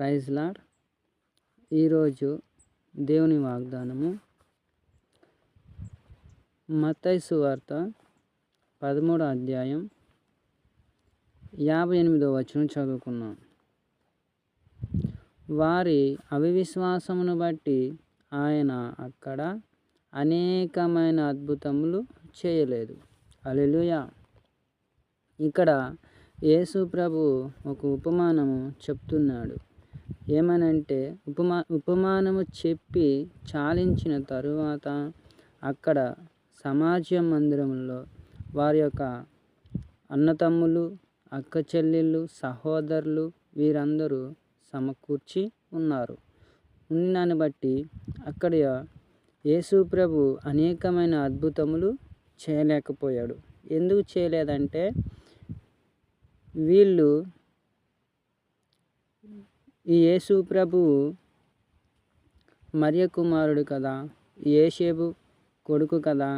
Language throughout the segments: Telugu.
Praise lord. ఈరోజు దేవుని వాగ్దానము మత్తైసు వార్త పదమూడో అధ్యాయం యాభై ఎనిమిదో వచనం చదువుకున్నాం. వారి అవివిశ్వాసమును బట్టి ఆయన అక్కడ అనేకమైన అద్భుతములు చేయలేదు. అలెలుయా ఇక్కడ యేసు ప్రభు ఒక ఉపమానము చెప్తున్నాడు. ఏమనంటే ఉపమా ఉపమానము చెప్పి చాలించిన తరువాత అక్కడ సమాజ మందిరంలో వారి యొక్క అన్నతమ్ములు అక్క చెల్లెళ్ళు సహోదరులు వీరందరూ సమకూర్చి ఉన్నారు. ఉన్నదాన్ని బట్టి అక్కడ యేసు ప్రభు అనేకమైన అద్భుతములు చేయలేకపోయాడు. ఎందుకు చేయలేదంటే వీళ్ళు ఈ యేసు ప్రభువు మరియ కుమారుడు కదా ఏషేబు కొడుకు కదా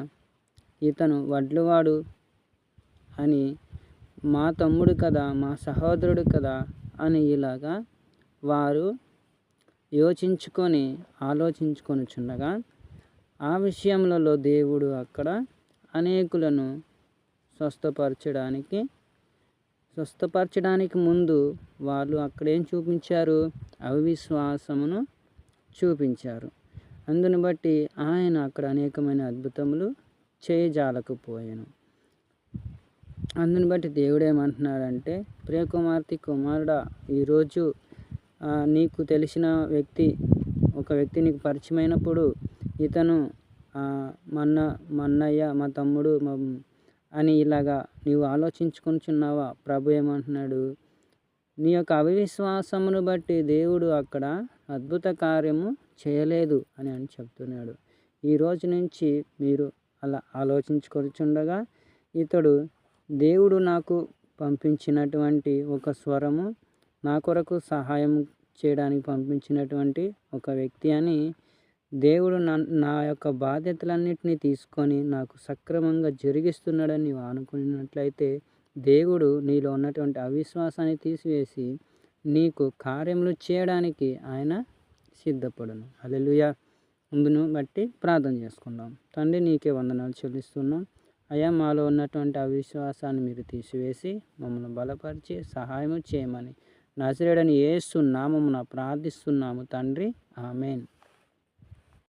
ఇతను వడ్లువాడు అని మా తమ్ముడు కదా మా సహోదరుడు కదా అని ఇలాగా వారు యోచించుకొని ఆలోచించుకొని చుండగా ఆ విషయములలో దేవుడు అక్కడ అనేకులను స్వస్థపరచడానికి స్వస్థపరచడానికి ముందు వాళ్ళు అక్కడేం చూపించారు? అవిశ్వాసమును చూపించారు. అందుని బట్టి ఆయన అక్కడ అనేకమైన అద్భుతములు చేయజాలకపోయాను. అందుని బట్టి దేవుడు ఏమంటున్నాడంటే ప్రియకుమార్తె కుమారుడా ఈరోజు నీకు తెలిసిన వ్యక్తి ఒక వ్యక్తి నీకు పరిచయమైనప్పుడు ఇతను మన్న మన్నయ్య మా తమ్ముడు మా అని ఇలాగా నీవు ఆలోచించుకుంటున్నావా ప్రభు ఏమంటున్నాడు నీ యొక్క అవిశ్వాసమును బట్టి దేవుడు అక్కడ అద్భుత కార్యము చేయలేదు అని అని చెప్తున్నాడు. ఈ రోజు నుంచి మీరు అలా ఆలోచించుకొచ్చుండగా ఇతడు దేవుడు నాకు పంపించినటువంటి ఒక స్వరము నా కొరకు సహాయం చేయడానికి పంపించినటువంటి ఒక వ్యక్తి అని దేవుడు నా యొక్క బాధ్యతలన్నింటినీ తీసుకొని నాకు సక్రమంగా జరిగిస్తున్నాడని నీవు అనుకున్నట్లయితే దేవుడు నీలో ఉన్నటువంటి అవిశ్వాసాన్ని తీసివేసి నీకు కార్యములు చేయడానికి ఆయన సిద్ధపడను. అలెలుయా ముందును బట్టి ప్రార్థన చేసుకుందాం. తండ్రి నీకే వందనాలు చెల్లిస్తున్నాం. అయ్యా మాలో ఉన్నటువంటి అవిశ్వాసాన్ని మీరు తీసివేసి మమ్మల్ని బలపరిచి సహాయం చేయమని. నజరేడని ఏస్తున్నాము ప్రార్థిస్తున్నాము తండ్రి. ఆమెన్.